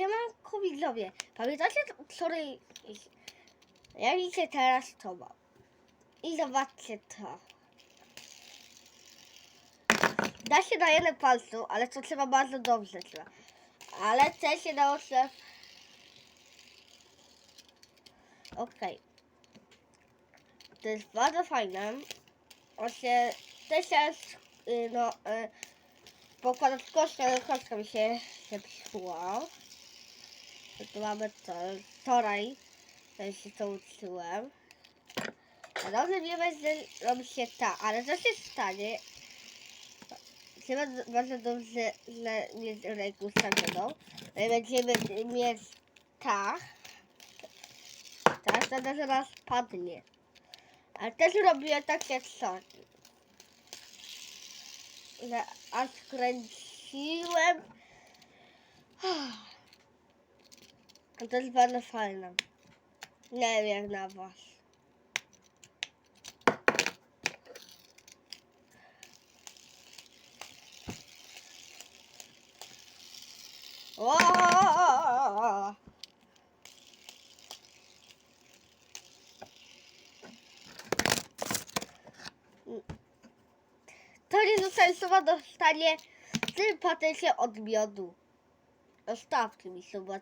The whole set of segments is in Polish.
Siemanko widzowie, pamiętacie wczoraj, ja widzę teraz to mam. I zobaczcie to. Da się na jednym palcu, ale to trzeba bardzo dobrze trzeba. Ale też się nauczę. Okej. To jest bardzo fajne. Właśnie też jest, no, y, pokładać kostkę, ale kostka mi się się psuła. To tu mamy to, wczoraj ja się to uczyłem. A dobrze wiemy, że robi się ta, ale co się stanie? Trzeba bardzo dobrze mieć rękę ustawioną. No i będziemy mieć tak. Tak, to zaraz padnie. Ale też robię takie coś. Że aż kręciłem. To jest bardzo fajne. Nie wiem jak na was. O! To nie zostanie słowa dostanie tym patencie od miodu. Zostawcie mi suba,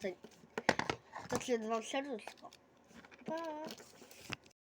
się wam serduszko. Pa.